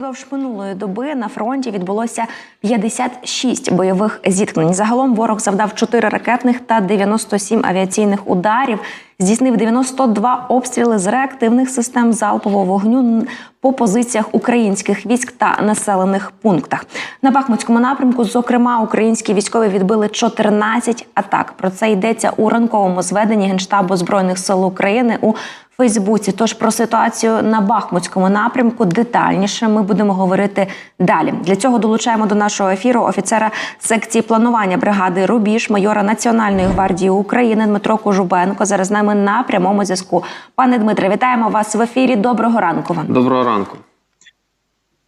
Впродовж минулої доби на фронті відбулося 56 бойових зіткнень. Загалом ворог завдав 4 ракетних та 97 авіаційних ударів. Здійснив 92 обстріли з реактивних систем залпового вогню по позиціях українських військ та населених пунктах. На Бахмутському напрямку, зокрема, українські військові відбили 14 атак. Про це йдеться у ранковому зведенні Генштабу збройних сил України у Фейсбуці. Тож про ситуацію на Бахмутському напрямку детальніше ми будемо говорити далі. Для цього долучаємо до нашого ефіру офіцера секції планування бригади Рубіж, майора Національної гвардії України Дмитро Кожубенко. Зараз з нами на прямому зв'язку. Пане Дмитре, вітаємо вас в ефірі. Доброго ранку вам. Доброго ранку.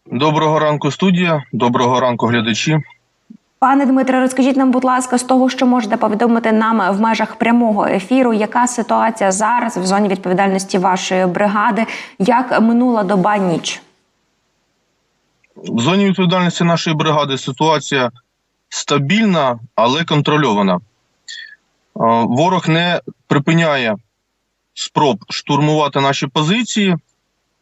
Доброго ранку, студія. Доброго ранку, глядачі. Пане Дмитре, розкажіть нам, будь ласка, з того, що можете повідомити нам в межах прямого ефіру, яка ситуація зараз в зоні відповідальності вашої бригади, як минула доба ніч? В зоні відповідальності нашої бригади ситуація стабільна, але контрольована. Е, Ворог не припиняє спроб штурмувати наші позиції,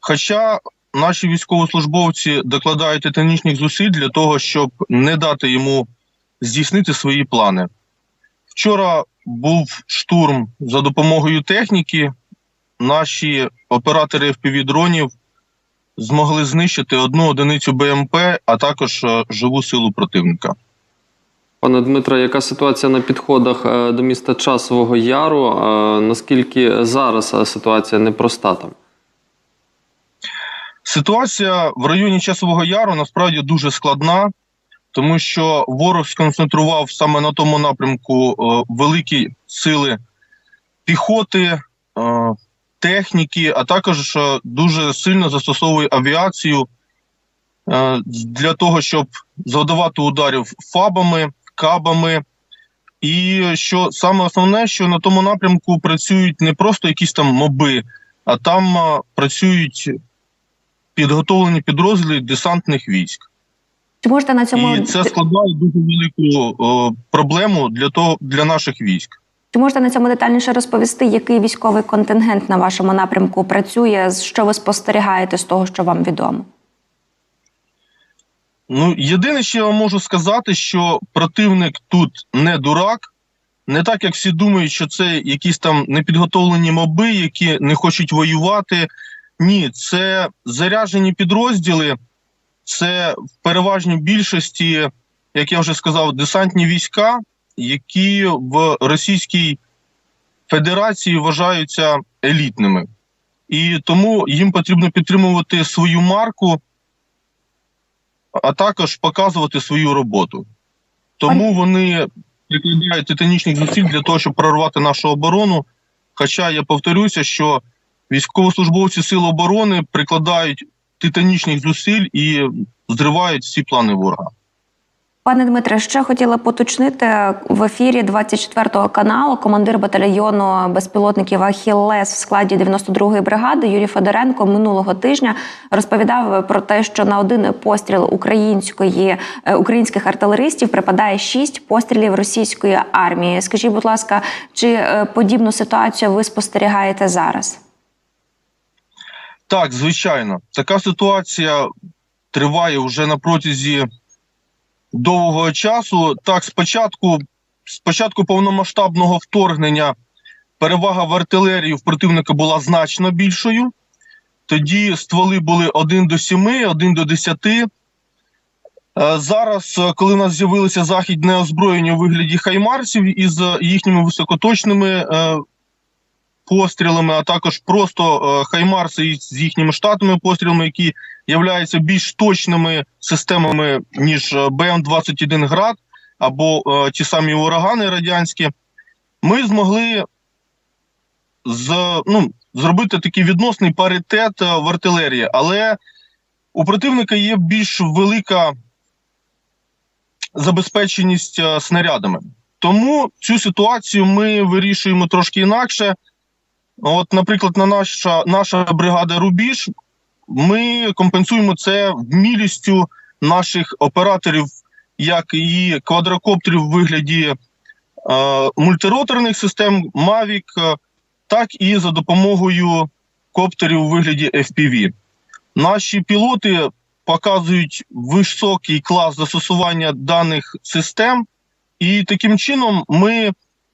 хоча наші військовослужбовці докладають титанічних зусиль для того, щоб не дати йому здійснити свої плани. Вчора був штурм за допомогою техніки. Наші оператори FPV-дронів змогли знищити одну одиницю БМП, а також е, живу силу противника. Пане Дмитре, яка ситуація на підходах е, до міста Часового Яру? Е, Наскільки зараз е, ситуація непроста там? Ситуація в районі Часового Яру насправді дуже складна, тому що ворог сконцентрував саме на тому напрямку великі сили піхоти, техніки, а також дуже сильно застосовує авіацію для того, щоб завдавати ударів фабами, кабами. І що саме основне, що на тому напрямку працюють не просто якісь там моби, а там працюють підготовлені підрозділи десантних військ. Чи можете на цьому І це складає дуже велику о, проблему для того для наших військ. чи можете на цьому детальніше розповісти, який військовий контингент на вашому напрямку працює? Що ви спостерігаєте з того, що вам відомо? Ну, єдине, що я вам можу сказати, що противник тут не дурак, не так як всі думають, що це якісь там непідготовлені моби, які не хочуть воювати. Ні, це заряджені підрозділи, це в переважній більшості, як я вже сказав, десантні війська, які в Російській Федерації вважаються елітними. І тому їм потрібно підтримувати свою марку, а також показувати свою роботу. Тому вони прикладають титанічних зусиль для того, щоб прорвати нашу оборону. Хоча я повторюся, що військовослужбовці Сил оборони прикладають титанічних зусиль і зривають всі плани ворога. Пане Дмитре, ще хотіла поточнити в ефірі 24-го каналу. Командир батальйону безпілотників Ахіллес в складі 92-ї бригади Юрій Федоренко минулого тижня розповідав про те, що на один постріл української е, українських артилеристів припадає шість пострілів російської армії. Скажіть, будь ласка, чи е, подібну ситуацію ви спостерігаєте зараз? Так, звичайно, така ситуація триває вже на протязі довгого часу. Так, спочатку, спочатку повномасштабного вторгнення перевага в артилерії в противника була значно більшою. Тоді стволи були 1 до 7, 1 до 10. Е, Зараз, е, коли в нас з'явилися західне озброєння у вигляді хаймарсів із е, їхніми високоточними пострілами, а також просто е, хаймарси із їхніми штатними пострілами, які являються більш точними системами, ніж е, БМ-21 град або е, ті самі урагани радянські, ми змогли з, ну, зробити такий відносний паритет в артилерії. Але у противника є більш велика забезпеченість снарядами. Тому цю ситуацію ми вирішуємо трошки інакше. От, наприклад, на наша, наша бригада Рубіж, ми компенсуємо це вмілістю наших операторів, як і квадрокоптерів в вигляді е, мультироторних систем Mavic, е, так і за допомогою коптерів у вигляді FPV. Наші пілоти показують високий клас застосування даних систем, і таким чином ми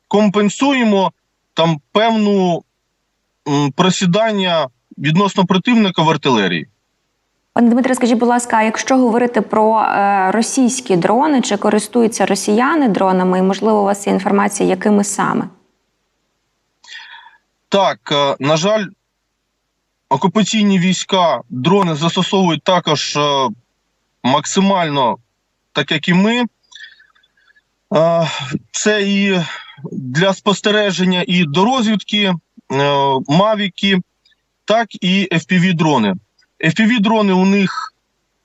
компенсуємо там певну просідання відносно противника в артилерії. Пане Дмитре, скажіть, будь ласка, якщо говорити про е, російські дрони, чи користуються росіяни дронами, і можливо у вас є інформація, якими саме? Так, е, на жаль, окупаційні війська дрони застосовують також е, максимально, так як і ми. Е, Це і для спостереження і до розвідки, е, мавіки, так і FPV-дрони. FPV-дрони у них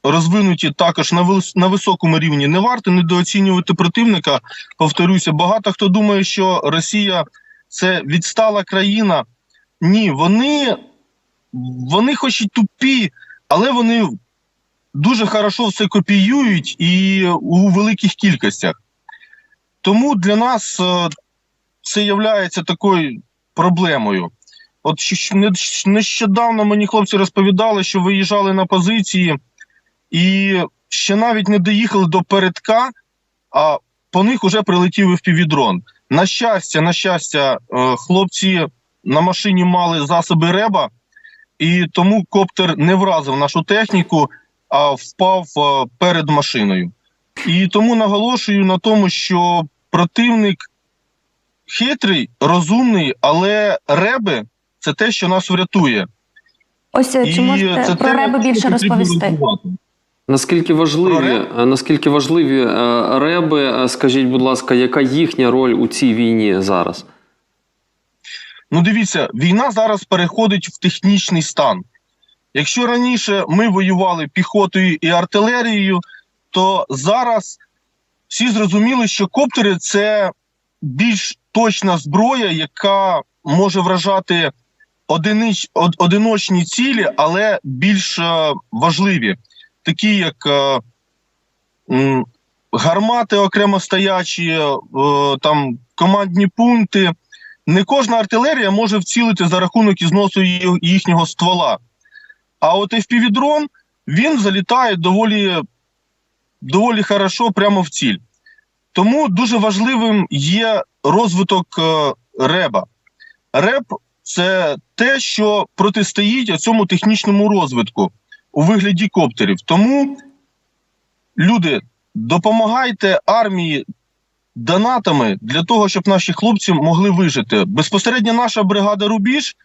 розвинуті також на високому рівні. Не варто недооцінювати противника. Повторюся, багато хто думає, що Росія це відстала країна. Ні, вони, вони хоч і тупі, але вони дуже хорошо все копіюють і у великих кількостях. Тому для нас е, це є такою проблемою. От нещодавно мені хлопці розповідали, що виїжджали на позиції і ще навіть не доїхали до передка, а по них вже прилетів FPV-дрон. На щастя, на щастя, е, хлопці на машині мали засоби реба, і тому коптер не вразив нашу техніку, а впав е, перед машиною. І тому наголошую на тому, що противник хитрий, розумний, але реби це те, що нас врятує. Ось е, чи можете це про те, реби більше розповісти? Наскільки важливі, е, наскільки важливі е, реби, е, скажіть, будь ласка, яка їхня роль у цій війні зараз? Ну, дивіться, війна зараз переходить в технічний стан. Якщо раніше ми воювали піхотою і артилерією, то зараз всі зрозуміли, що коптери це більш точна зброя, яка може вражати одинич, од- одиночні цілі, але більш е, важливі, такі як е, м, гармати окремо стоячі, е, там командні пункти. Не кожна артилерія може вцілити за рахунок ізносу їхнього ствола. А от FPV-дрон, він залітає доволі, доволі хорошо прямо в ціль. Тому дуже важливим є розвиток е, реба. Реб це те, що протистоїть цьому технічному розвитку у вигляді коптерів. Тому, люди, допомагайте армії донатами для того, щоб наші хлопці могли вижити. Безпосередньо наша бригада Рубіж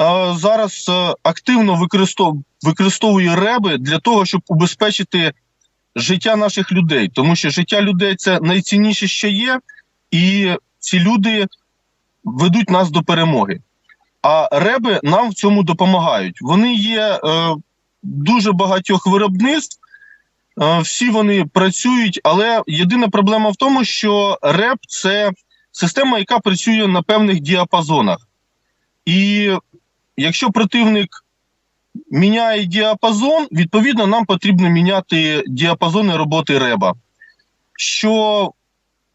е, зараз е, активно використовує реби для того, щоб убезпечити життя наших людей. Тому що життя людей це найцінніше, що є, і ці люди ведуть нас до перемоги. А реби нам в цьому допомагають. Вони є е, дуже багатьох виробництв. Е, Всі вони працюють, але єдина проблема в тому, що РЕП це система, яка працює на певних діапазонах. І якщо противник міняє діапазон, відповідно, нам потрібно міняти діапазони роботи реба, що,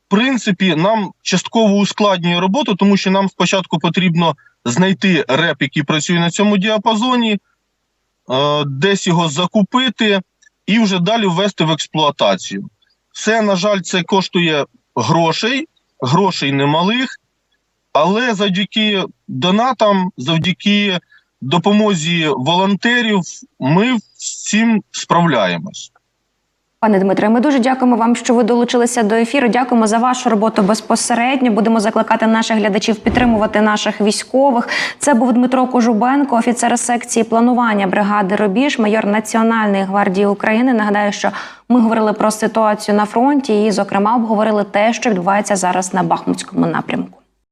в принципі, нам частково ускладнює роботу, тому що нам спочатку потрібно знайти реп, який працює на цьому діапазоні, е, десь його закупити і вже далі ввести в експлуатацію. Все, на жаль, це коштує грошей, грошей немалих, але завдяки донатам, завдяки допомозі волонтерів, ми цим справляємось. Пане Дмитре, ми дуже дякуємо вам, що ви долучилися до ефіру. Дякуємо за вашу роботу безпосередньо. Будемо закликати наших глядачів підтримувати наших військових. Це був Дмитро Кожубенко, офіцер секції планування бригади Рубіж, майор Національної гвардії України. Нагадаю, що ми говорили про ситуацію на фронті і, зокрема, обговорили те, що відбувається зараз на Бахмутському напрямку.